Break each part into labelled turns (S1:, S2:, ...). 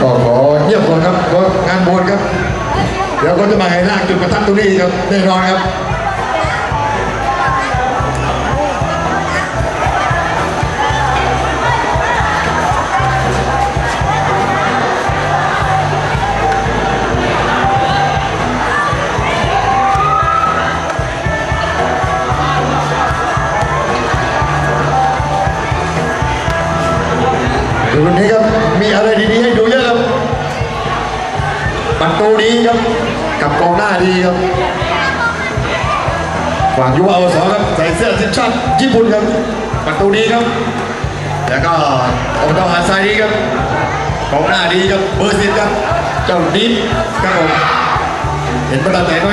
S1: ก็ขอเยี่ยมก่อนครับก็งานบวชครับ เดี๋ยวก็จะมาให้ลากจุดประทัดตรงนี้ครับแน่นอนครับ ดีครับฝั่งยุวอวสครับใส่เสื้อทีมชาติญี่ปุ่นครับประตูดีครับ แล้วก็อบตหาดทรายดีครับกองหน้าดีครับเบอร์สิบครับเจ้าดินครับผมเห็นประตูไหนไหม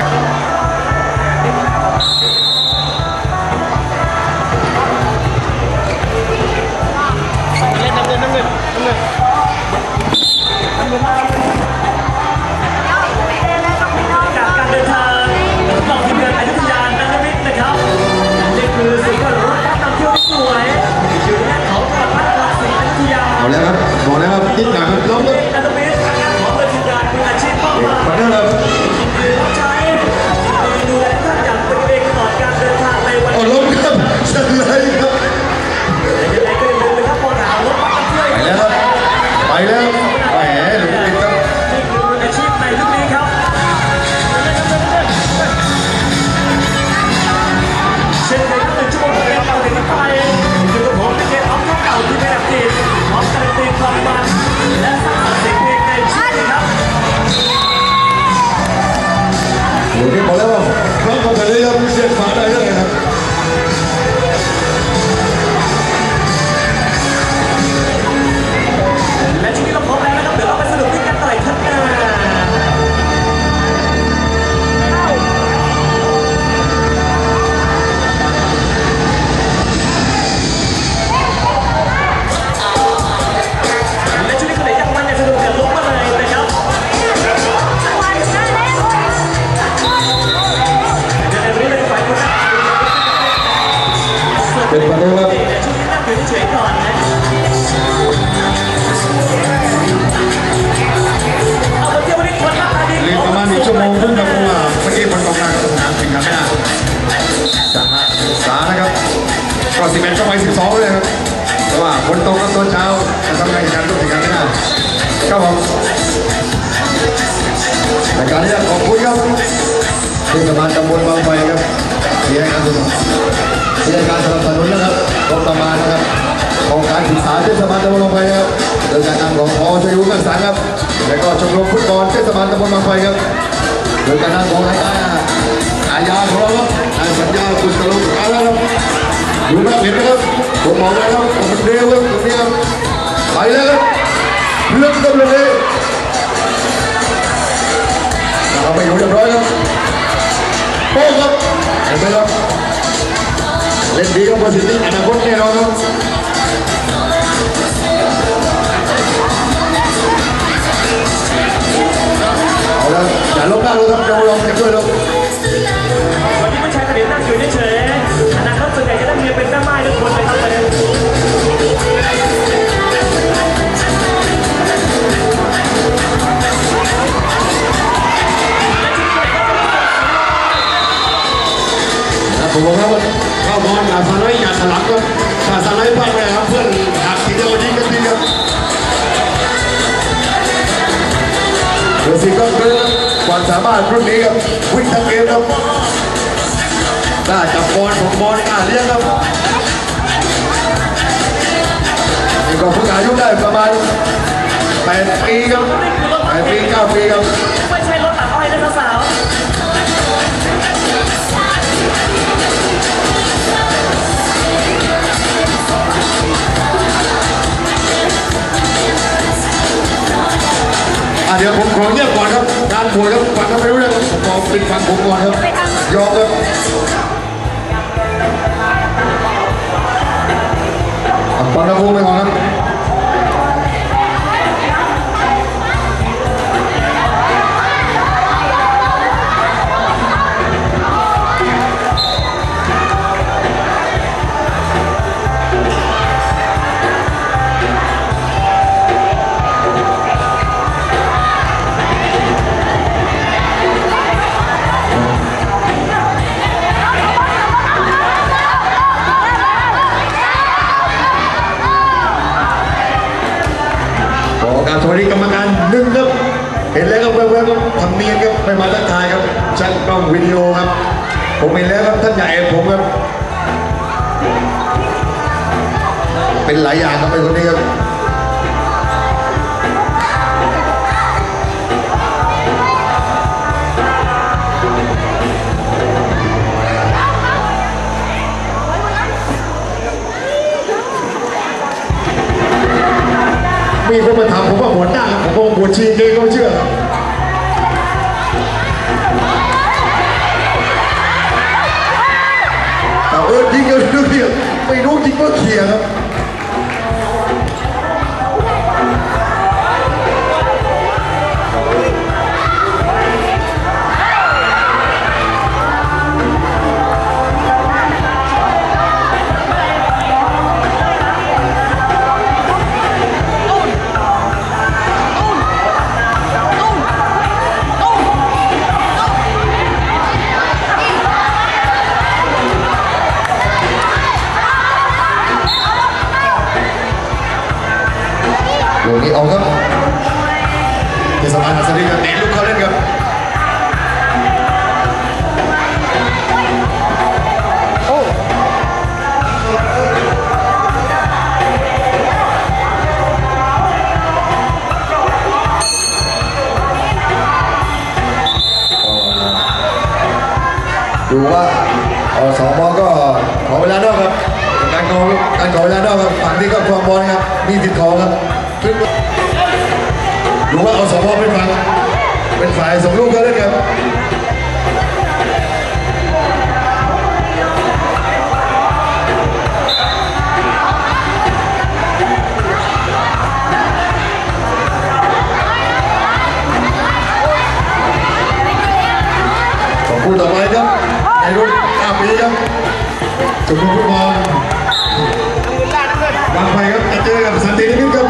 S2: สิ
S1: บ
S2: เอ็ดก็ไปสิบ
S1: ส
S2: องเลยครับ
S1: แต่ว่าฝนตกครับตอนเช้าจะทำการแข่งขันต้องแข่งขันไม่ได้ครับผมในการนี้ขอบคุณครับเทศบาลตำบลบางไฟครับที่ให้การสนับที่ให้การสนับสนุนนะครับงบประมาณนะครับของการศึกษาเทศบาลตำบลบางไฟครับโดยการนำของพอชยุกันสังครับและก็ชมรมฟุตบอลเทศบาลตำบลบางไฟครับโดยการนำของรายอาญาของเราครับนายสัญญาคุณตะลุกอาล้วครับ อยู่นะเห็นไหมครับผมมองแล้วครับผมเร็วครับตรงนี้ครับไปแล้วครับเรื่องกำลังเลยเราไปอยู่เรียบร้อยครับโป้ครับเห็นไหมครับเล่นดีครับประสิทธิอนาคตแน่นอนครับเอาละอย่าลบหน้าเลยครับเราลองกันด้วยครั
S2: ผมบ
S1: อกแล้วว่าข้าวบอลอย่าสไลด์อย่าสลับครับถ้าสไลด์พลาดไปครับเพื่อนหักทีเดียวยิงกันทีเดียวเดี๋ยวสิก็คือความสามารถรุ่นนี้ครับวิ่งทั้งเกมครับกล้าจับบอลผมบอลกล้าเลี้ยงครับนี่ก็เพิ่งอายุได้ประมาณแปดปีครับแปดปีเก้าปีครับ เดี๋ยวผมขอเงียบก่อนครับ การบวชครับฟังกันไม่รู้เรื่องผมขอปิดฟังผมก่อนครับยอมครับฟังนะครูไปก่อนครับ มาทักทายครับช่างกล้องวิดีโอครับ ผมเห็นแล้วครับท่านใหญ่ผมครับ เป็นหลายอย่างครับเป็นคนนี้ครับมีคนมาถามผมว่าหัวหน้าผมบอกหัวชีเองก็เชื่อ ไม่ จมฟุตบอลบางไปครับจะเจอกับสันตินิมิตครับ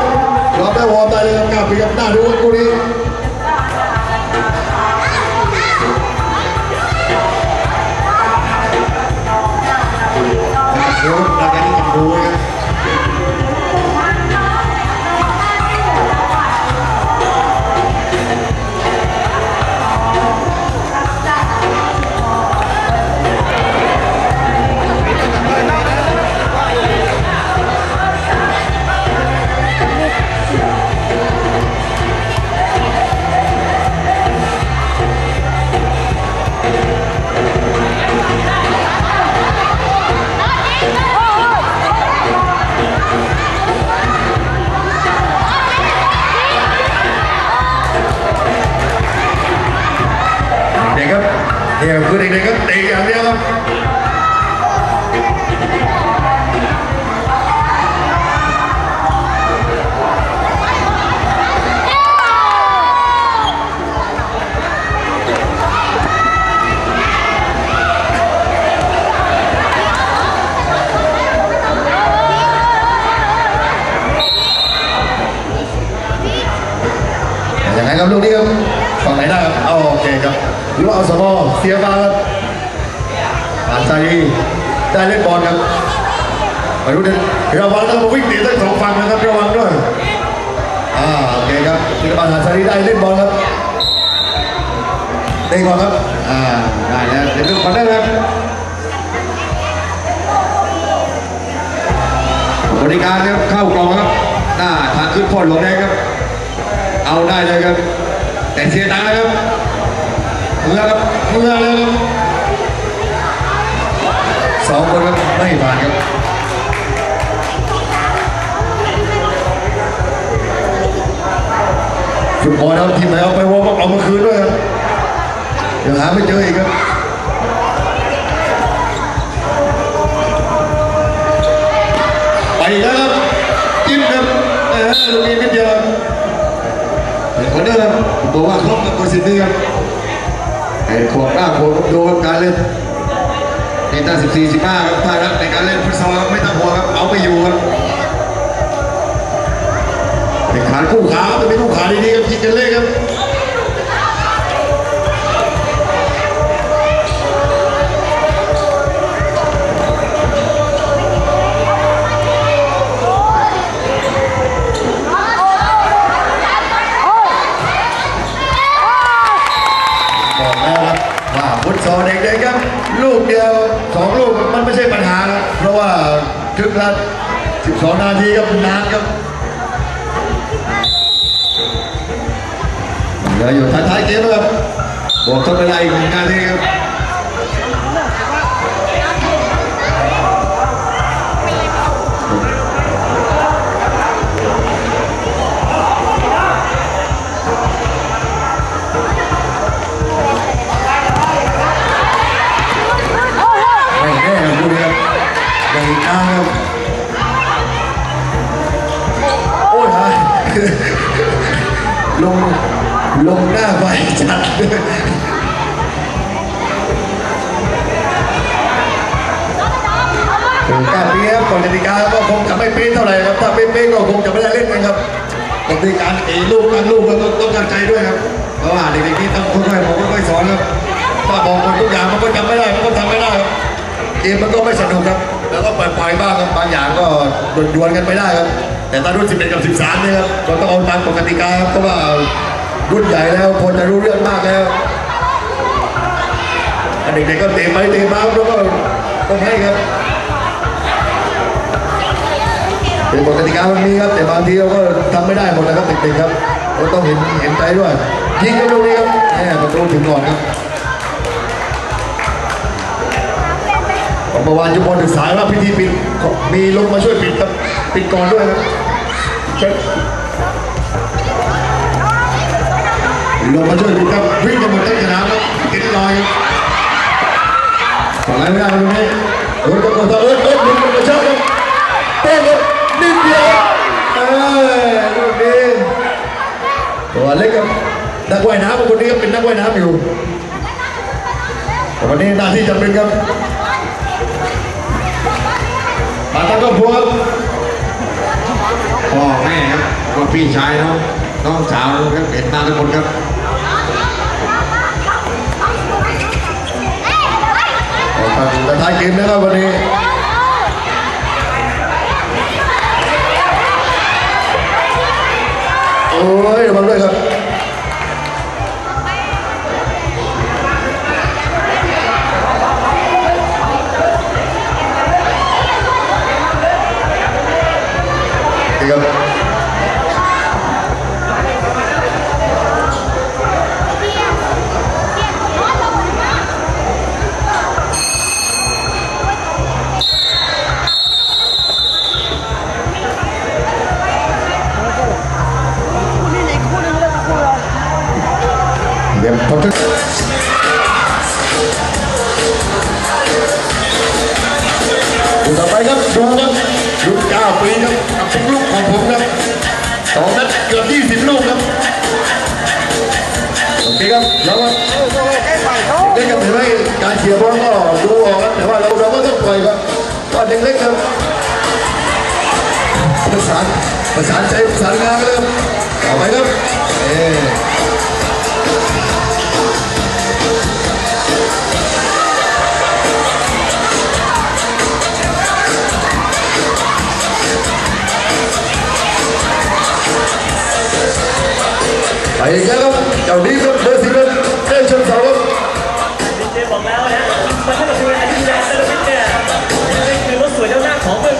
S1: รอบได้วอร์มได้เลยครับกลับไปครับหน้าดูกันคู่นี้ บอลครับไปดูเด็กระวังนะครับวิ่งหนีทั้งสองฝั่งนะครับระวังด้วยอ่าโอเคครับธีรพันธ์หาชาลีได้เล่นบอลครับเตะก่อนครับอ่าได้แล้วเดี๋ยวดูก่อนได้ครับบริการครับเข้ากองครับหน้าทางขึ้นพ่นลงได้ครับ เอาได้เลยครับ แต่เสียตังค์นะครับเมื่อครับเมื่อแล้วครับ สองคนครับไม่ผ่านครับฟุตบอลเอาทีมไหนเอาไปวอร์มเอามาคืนด้วยครับเดี๋ยวหาไม่เจออีกครับไปกแล้วครับจิ้มครับเออลูกนี้นิดเดียวครับเห็นคนเดิมบอกว่าครบกับคนสิทธิ์นี่ครับไอ้ขวบหน้าขวบดูครับการเล่น ตนตั้ง14 15ครับภาครับในการเล่นฟุตซอลครับไม่ต้องหัวครับเอาไปอยู่ครับเป็นขาคู่ขาแต่เป็นคู่ขาดีๆครับคิดกันเลยครับบอกแล้วครับว่าฟุตซอลเด็กๆครับ ลูกเดียวสองลูกมันไม่ใช่ปัญหาครับเพราะว่าครึ่งละ12 นาทีครับนานครับเหลืออยู่ท้ายๆเกมนะครับบวกทดเวลาอีกหนึ่งนาทีครับ ดวลๆกันไปได้ครับ แต่ตอนรุ่น 11 กับ 13เนี่ยครับก็ต้องเอาตามกฎกติกาครับเพราะว่ารุ่นใหญ่แล้วคนจะรู้เรื่องมากแล้วอันเด็กๆก็เตะไปเตะมาแล้วก็ต้องให้ครับเป็นกฎกติกามันมีครับแต่บางทีเราก็ทำไม่ได้หมดนะครับเด็กๆครับก็ต้องเห็นเห็นใจด้วยยิงกันตรงนี้ครับแหมประตูถึงก่อนครับ เมื่อวานยุพรศึกษายว่าพิธีปิดมีลงมาช่วยปิดครับปิดก่อนด้วยครับลงมาช่วยปิดครับวิ่งกันหมดทั้งสนามครับติดลอยครับฝั่งไหนไม่ได้ตรงนี้เอิร์ดก็ตัวเอิร์ดเอิร์ดลุงมาชอบครับเต้นครับนิดเดียวเออลูกนี้ตัวเล็กครับนักว่ายน้ำคนนี้ก็เป็นนักว่ายน้ำอยู่แต่วันนี้หน้าที่จำเป็นครับ มาตั้งก็พวง
S3: พ่อแม่ครับก็พี่ชายน้องน้องสาวครับเห็นหน้าทุกคนครับ
S1: ออกมาท้ายเกมนะครับวันนี้โอ้ยระวังด้วยครับ
S4: เดี๋
S1: ยวผมจะดูต่อไปครับดูครับรุ่นเก้าปีครับกับทุกลูกของผมครับสองนัดเกือบยี่สิบลูกครับโอเคครับแล้วก็เด็กกับถือว่าการเชียร์บอลก็ดูออกครับแต่ว่าเราเราก็ต้องปล่อยครับก็เด็กเล็กครับประสานประสานใจประสานงานกันเลยต่อไปครับเอ๊ ไปอีกแล้วครับเจ้านี้ครับเบอร์สิบเอ็ดเต้ชนเสาครับ
S2: ดีเจบอกแล้วนะมันถ้าเกิดเป็นอายุแรงเซรามิกเนี่ยนี่คือรถสวยเจ้าหน้าของเมือง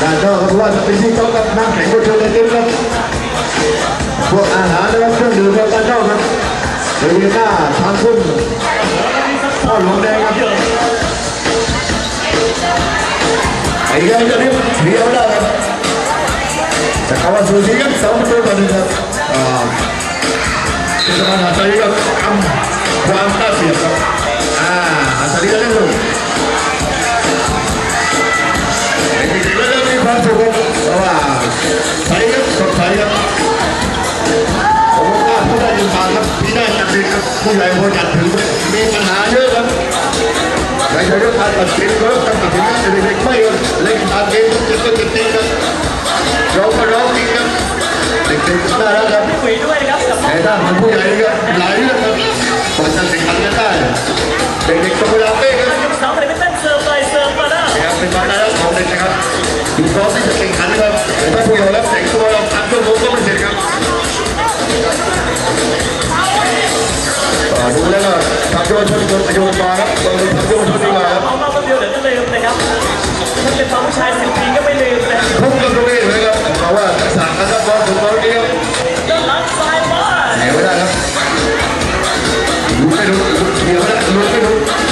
S1: ด้านนอกครับว่าจะเป็นที่โต๊ะครับน้ำแข็งก็เชิญเลยเต็มครับพวกอา ความสุขครับเพราะว่าใสครับสดใสครับผมว่าผู้ได้ยินมาครับพี่ได้จัดเด็กครับผู้ใหญ่พอจัดถึงมีปัญหาเยอะครับในเรื่องการตัดสินก็การตัดสินครับเด็กไม่เล่นตามเกมจะก็จะตีครับเราก็ร้องจริงครับเด็กๆน่ารักครับ
S2: คุยด้วยครับกับพ่อ
S1: ด้านของผู้ใหญ่ครับหลายเรื่องครับกว่าจะแข่งขันกันได้เด็กๆต้องเวลาเป๊ะครับ เป็นมาได้ของเด็กนะครับถึงพร้อมที่จะแข่งขันนะครับแต่ถ้าผู้ใหญ่แล้วแต่งตัวเราทำตัวผมก็ไม่เสร็จครับอ่าดูแล้วก็ทำโยนชนคนโยนมาครับเราทำโยนชนดีกว่าครับ
S2: เอามาคนเดียวเดี๋ยวจะลืมนะครับถ้าเป็นฟังผู้ชายสิบปีก็ไม่ลืมนะ
S1: ทุกคนตรงนี้เลยครับเพราะว่าทักษะการรับบอลของเราเนี่ยครับ
S2: ด้านหลังซ้ายมา
S1: แหนไม่ได้ครับลุ้นไม่ลุ้นลุ้นเดียวไม่ได้ลุ้นไม่ลุ้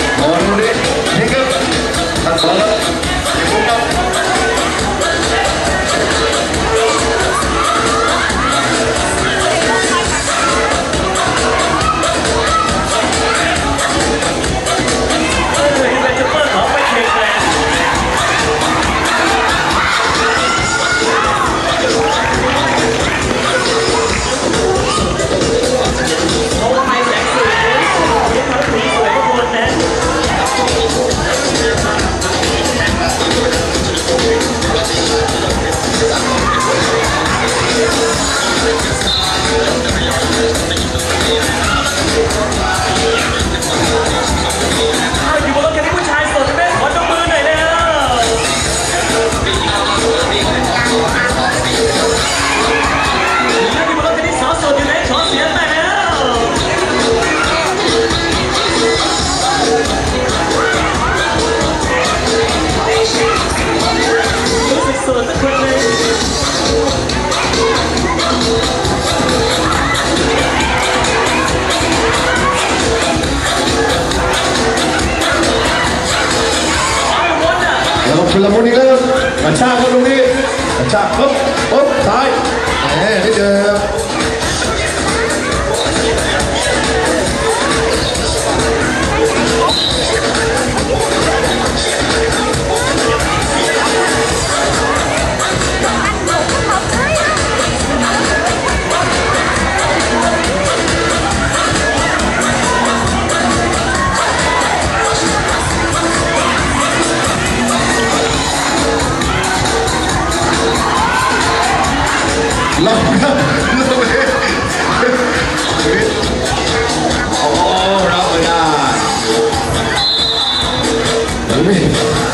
S1: ล้ว
S2: ก็ชุล
S1: มุนอีกแล้วกระชากครับตรงนี้กระชากปุ๊บปุ๊บซ้าย ล็อกครับลูกตรงนี้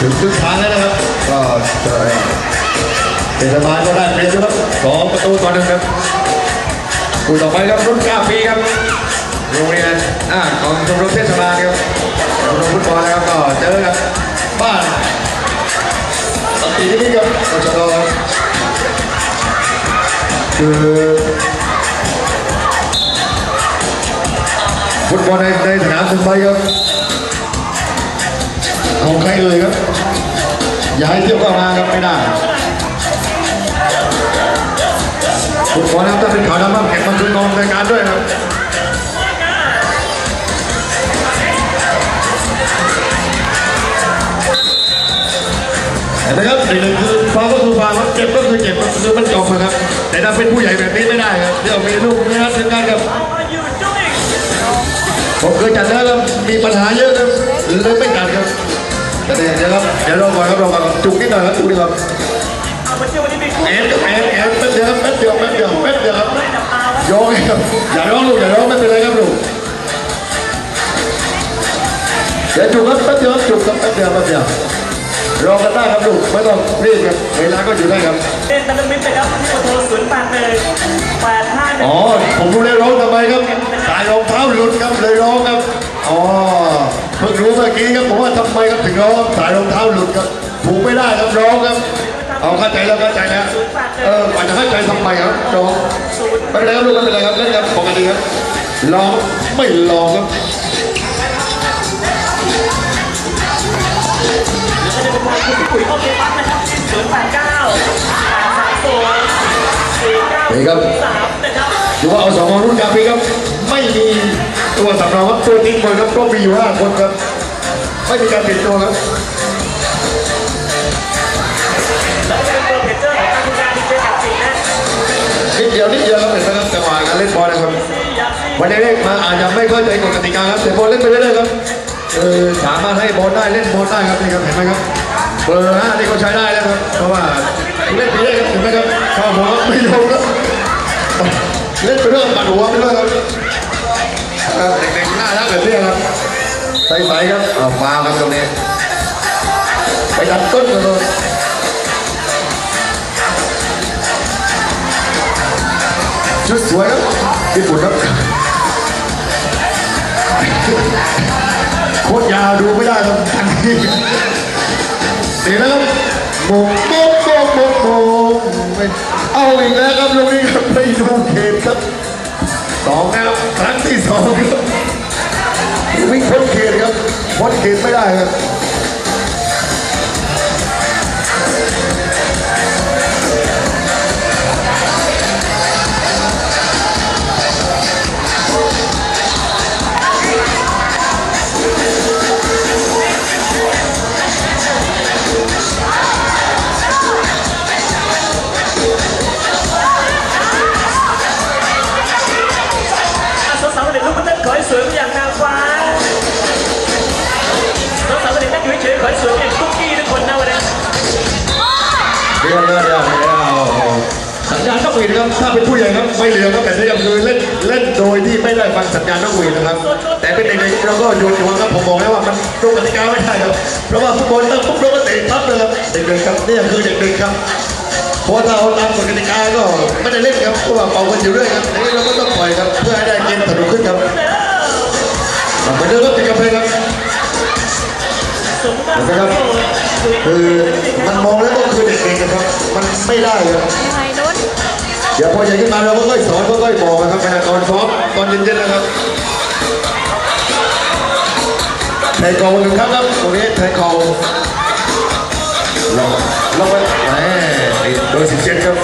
S2: ถึงครึ่
S1: งทาง
S2: แล้วนะ
S1: ครับ ก็จะเทศบาลก็ได้เปรียบนะครับสองประตูต่อหนึ่งครับคู่ต่อไปครับรุ่น9ปีครับ โรงเรียนอ่าของชมรมเทศบาลครับชมรมฟุตบอลนะครับก็เจอกับบ้านสตีนี่ครับก็จะรอคือฟุตบอลในในสนามถึงไปครับ เอาใครเอ่ยครับ อย่าให้เที่ยวเข้ามาครับไม่ได้ฟุตบอลนะครับถ้าเป็นขาวดำบ้างแข่งมันคือกองรายการด้วยครับนไหมครับหนึ่งคือฟ้าก็คือฟาครับเจ็บก็คือเจ็บคือมันจบนะครับ แต่ถ้าเป็นผู้ใหญ่แบบนี้ไม่ได้ครับเดี๋ยวมีลูกมีนัดถึงกันครับผมเคยจัดแล้วครับมีปัญหาเยอะครับเลยไม่จัดครับ แต่เดี๋ยวครับเดี๋ยวรอก่อนครับรอก่อนครับจุกนิดหน่อยครับจุกนิดหน่อย
S2: เอามาเชื่อวันนี้มีคู่
S1: แอนกับแอนแอนแป๊บเดียวครับแป๊บเดียวแป๊บเดียวแป๊บเดียวครับ
S2: ไม่จับตาแล้ว
S1: ยองให้ครับอย่าร้องลูกอย่าร้องไม่เป็นไรครับลูกเดี๋ยวจุกครับแป๊บเดียวครับจุกครับแป๊บเดียวแป๊บเดียวรอกันได้ครับลูกไม่ต้องรีบครับเวลาก็อยู่ได้ครับ
S2: เล่นตะลึงมิตรนะครับที่โทรศูนย์แปดหนึ่งแปดห้าหนึ่
S1: อ๋
S2: ง
S1: อผมรู้ได้ร้องทำไมครับสายรองเท้าหลุดครับเลยร้องครับ อ๋อเพิ่งรู้เมื่อกี้ครับผมว่าทำไมครับถึงร้องสายรองเท้าหลุดครับถูกไม่ได้ครับร้องครับเอาเข้าใจแล้วเข้าใจแล้วเออกว่าจะเข้าใจทำไมครับร้องไม่เป็นไรครับลูกไม่เป็นไรครับเล่นครับปกติครับร้องไม่ร้องครับ
S2: ก็จะเป็นทางคุณปุ๋ยโอเคปั๊บนะครับศูนย์แปดเก้าสามศูนย์สี่เก้า
S1: นี่ครับ
S2: สามนะครับ
S1: ถือว่าเอาสองคนรุ่นกาพีครับไม่มี ตัวสำรองครับตัวจริงคนครับก็มีอยู่ห้าคนครับ ไม่มีการเปลี่ยนตัวครับ
S2: แล้วก็จะเป็นเบอร์เพจเจอร์ของการทำงานที่เจกับสิงห์นะ
S1: นิดเดียวนิดเดียวครับเห็นไหมครับจังหวะการเล่นบอลนะครับ
S2: ที่ยักษ์ที่
S1: วันแรกๆมาอาจจะไม่เข้าใจกฎกติกาครับแต่บอลเล่นไปเรื่อยๆครับเออสามารถให้บอลได้เล่นบอลได้ครับนี่ครับเห็นไหมครับเบอร์ห้านี่ก็ใช้ได้แล้วครับเพราะว่าเล่นไปเรื่อยครับเห็นไหมครับชอบบอกว่าไม่ยอมครับเล่นไปเรื่อยปัดหัวไปเรื่อยครับ เออเด็กๆหน่ารักแบบนี้ครับใส่ๆครับเอาฟาวครับตรงนี้ไปดันต้นกันเลยชุดสวยครับญี่ปุ่นครับโคตรยาวดูไม่ได้ครับทันทีเดี๋ยวนะครับโมงโมงโมงโมงโมงไม่เอาอีกแล้วครับลูกนี้ครับไม่ดูเขตครับ สองแล้วครั้งที่สองวิ่งพ้นเขตครับพ้นเขตไม่ได้ครับ
S2: เดี๋ยวเดี๋ยวเดี๋
S1: ยวสัญญาณต้องหวีดครับถ้าเป็นผู้ใหญ่ครับไม่เหลือครับแบบนี้ครับคือเล่นเล่นโดยที่ไม่ได้ฟังสัญญาณต้องหวีดนะครับ แต่เป็นเด็กๆเราก็โยนหัวครับผมบอกแล้วว่ามันตรงกติกาไม่ได้ครับเพราะว่าฟุตบอลต้องปุ๊บเราก็เตะปั๊บเลยครับเด็กๆครับนี่คือเด็กๆครับพราะถ้าเอาตามกฎกติกาก็ไม่ได้เล่นครับเพราะว่าเป่ากันอยู่เรื่อยครับนั้นเราก็ต้องปล่อยครับเพื่อให้ได้เกมสนุกขึ้นครับเหมือนเดิมครับติดกาแฟครับ
S2: สมมาตรสามศูนย์
S1: คือมันมองแล้วก็คือเด็กๆนะครับ มันไม่ได้ครับ
S5: ยังไงนุช
S1: เดี๋ยวพอใหญ่ขึ้นมาเราก็ค่อยสอนก็ค่อยบอกนะครับขณะตอนซ้อมตอนเย็นๆนะครับไทยกองหนึ่งครับครับตรงนี้ไทยกองลองลองไปแหมโดยสิบเจ็ดครับ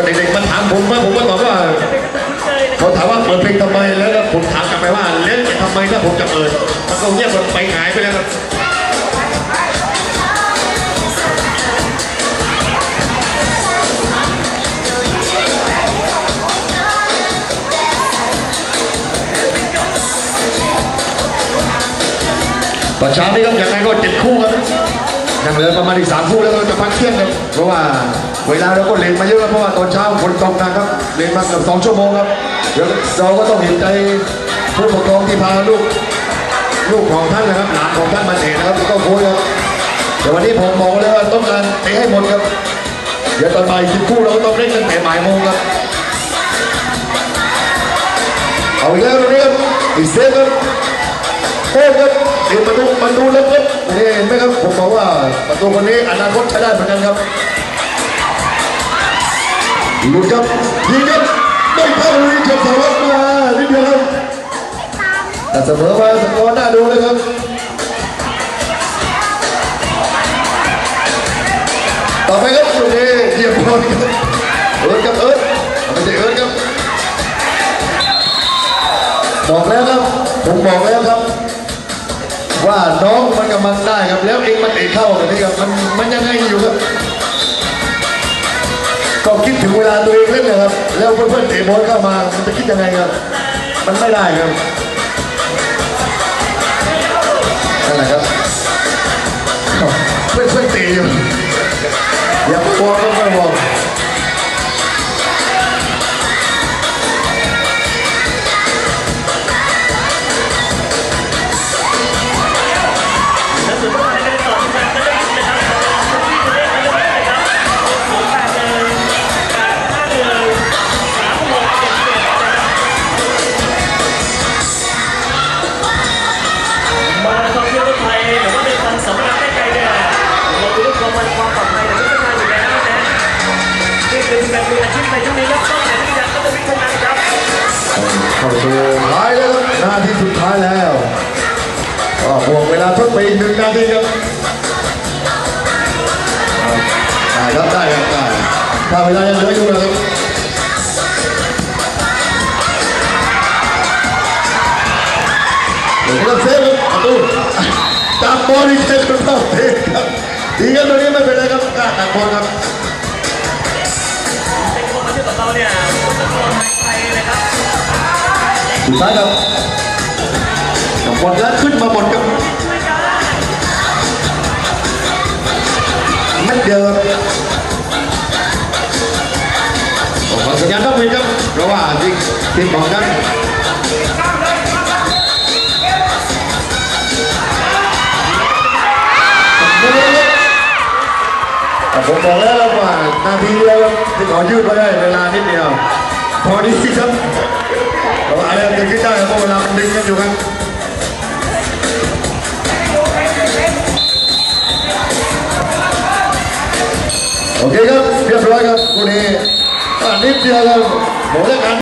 S2: ก็เด็ก
S1: ๆมันถามผมว่าผมก็ตอบว่า
S2: เขา
S1: ถามว่าเปิดเพลงทำไมแล้วผมถามกลับไปว่าเล่นทำไมถ้าผมจะเปิดมันก็เงียบไปหายไปแล้วครับประชานี่ครับอย่างไรก็เจ็ดคู่ครับยังเหลือประมาณอีกสามคู่แล้วเราจะพักเที่ยงครับเพราะว่า เวลาเราก็เล่นมาเยอะแล้วเพราะว่าตอนเช้าฝนตกหนะครับเล่นมาเกือบสองชั่วโมงครับเดี๋ยวเราก็ต้องเห็นใจผู้ปกครองที่พาลูกลูกของท่านนะครับหลานของท่านมาเตะนะครับก็โค้ชครับแต่วันนี้ผมบอกเลยว่าต้องการเตะให้หมดครับเดี๋ยวตอนบ่ายสิบคู่เราก็ต้องเร่งตั้งแต่บ่ายโมงครับเอาอีกแล้วตรงนี้ครับอีกเซฟครับโค้ชครับเห็นประตูประตูแล้วครับนี่เห็นไหมครับผมบอกว่าประตูคนนี้อนาคตใช้ได้เหมือนกันครับ ลุดครับยิงครับไม่เข้าเลยครับสวัสดมานิดเดียวครับแต่เสมอมาสกอร์น่าดูเลยครับต่อไปครับตรงนี้เทียบพอลครับเอิร์ธครับเอิร์ธไม่ใช่เอิร์ธครับบอกแล้วครับผมบอกแล้วครับ ว่าน้องมันกำลังได้ครับแล้วเองมันเตะเข้าแบบนี้ครับมันมันยังไงอยู่ครับ คิดถึงเวลาตัวเองเล่นนะครับ แล้วเพื่อนๆเตะบอลเข้ามามันจะคิดยังไงครับ มันไม่ได้ครับนั่นแหละครับเพื่อนเพื่อนๆเตะอยู่อย่าบอกก็ไม่บอกา
S2: มบอลอีกเซ
S1: ฟครับเซฟครับดีกันตรงนี้ไม่เป็นไรครับกล้าตัดบอลครับ
S2: เป็นคนมาเที่ยวกับเราเนี่ยคนตะโกนไทยนะครับ
S1: สุดท้ายครับกับบอลแล้วขึ้นมาหมดครับเม็ดเดียวครับขอสัญญาณต้องมีครับเพราะว่าที่ทีมของนั้น ผมบอกแล้วว่านาทีเดียวที่ขอยืดไว้ได้เวลานิดเดียว พอดีครับเราอะไรจะคิดได้เพราะเวลามันดึงกันอยู่ครับโอเคครับเรียบร้อยครับคู่นี้อะนิดเดียวครับหมเล่นงาน